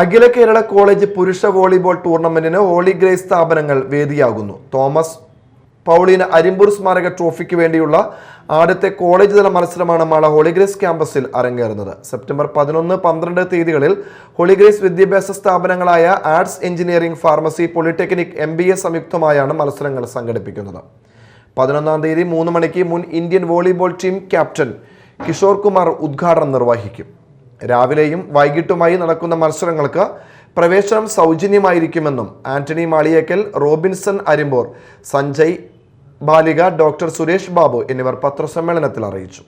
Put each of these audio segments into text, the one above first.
അഖില Kerala college പുരുഷ volleyball ടൂർണമെന്റിന് Holy Grace സ്ഥാപനങ്ങൾ വേദിയാകുന്നു. തോമസ് പൗളീന അരിമ്പൂർ സ്മാരക ട്രോഫിക്ക് വേണ്ടിയുള്ള ആദ്യത്തെ കോളേജ് തല മത്സരമാണ് മാള ഹോളിഗ്രേസ് ക്യാമ്പസിൽ അരങ്ങേറുന്നത്. സെപ്റ്റംബർ പതിനൊന്ന് പന്ത്രണ്ട് തീയതികളിൽ ഹോളിഗ്രേസ് വിദ്യാഭ്യാസ സ്ഥാപനങ്ങളായ arts engineering pharmacy polytechnic M സംയുക്തമായാണ് മത്സരങ്ങൾ സംഘടിപ്പിക്കുന്നത്. പതിനൊന്നാം തീയതി മൂന്ന് മണിക്ക് മുൻ Indian volleyball team captain Kishore Kumar ഉദ്ഘാടനം നിർവഹിക്കും. രാവിലെയും വൈകിട്ടുമായി നടക്കുന്ന മത്സരങ്ങൾക്ക് പ്രവേശനം സൗജന്യമായിരിക്കുമെന്നും Antony Maliyekkal Robinson Arimbor Sanjay Balika doctor Suresh Babu എന്നിവർ പത്രസമ്മേളനത്തിൽ അറിയിച്ചു.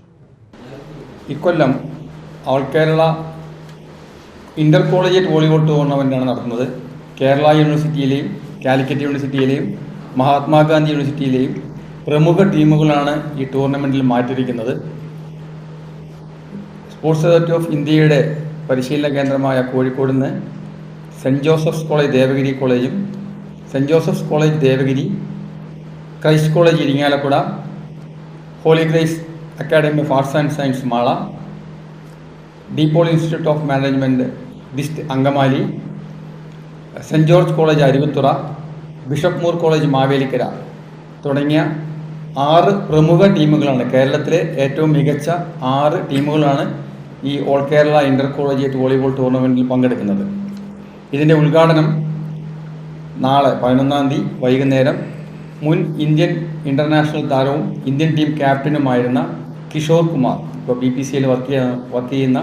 ഇക്കൊല്ലം all Kerala inter collegiate volleyball ടൂർണമെന്റാണ് നടത്തുന്നത്. കേരള യൂണിവേഴ്സിറ്റിയിലെയും കാലിക്കറ്റ് യൂണിവേഴ്സിറ്റിയിലെയും മഹാത്മാഗാന്ധി യൂണിവേഴ്സിറ്റിയിലെയും പ്രമുഖ ടീമുകളാണ് ഈ ടൂർണമെന്റിൽ മാറ്റിയിരിക്കുന്നത്. സ്പോർട്സ് അതോറിറ്റി ഓഫ് ഇന്ത്യയുടെ പരിശീലന കേന്ദ്രമായ കോഴിക്കോട് നിന്ന് സെന്റ് ജോസഫ്സ് കോളേജ് ദേവഗിരി കോളേജും saint Joseph's college Devagiri Christ college Irinjalakuda Holy Grace academy of arts and science Mala DePaul institute of management DIST Angamaly saint George college Aruvithura bishop Moore college Mavelikara തുടങ്ങിയ ആറ് പ്രമുഖ ടീമുകളാണ് കേരളത്തിലെ ഏറ്റവും മികച്ച ആറ് ടീമുകളാണ് ഈ all Kerala inter collegiate volleyball ടൂർണമെന്റിൽ പങ്കെടുക്കുന്നത്. ഇതിന്റെ ഉദ്ഘാടനം നാളെ പതിനൊന്നാം തീയതി വൈകുന്നേരം മുൻ ഇന്ത്യൻ ഇന്റർനാഷണൽ താരവും ഇന്ത്യൻ ടീം ക്യാപ്റ്റനുമായിരുന്ന കിഷോർ കുമാർ ഇപ്പോൾ ബി പി സിയിൽ വർക്ക് ചെയ്യുന്ന വർക്ക് ചെയ്യുന്ന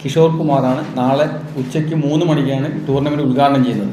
കിഷോർ കുമാറാണ് നാളെ ഉച്ചയ്ക്ക് മൂന്ന് മണിക്കാണ് ടൂർണമെന്റ് ഉദ്ഘാടനം ചെയ്യുന്നത്.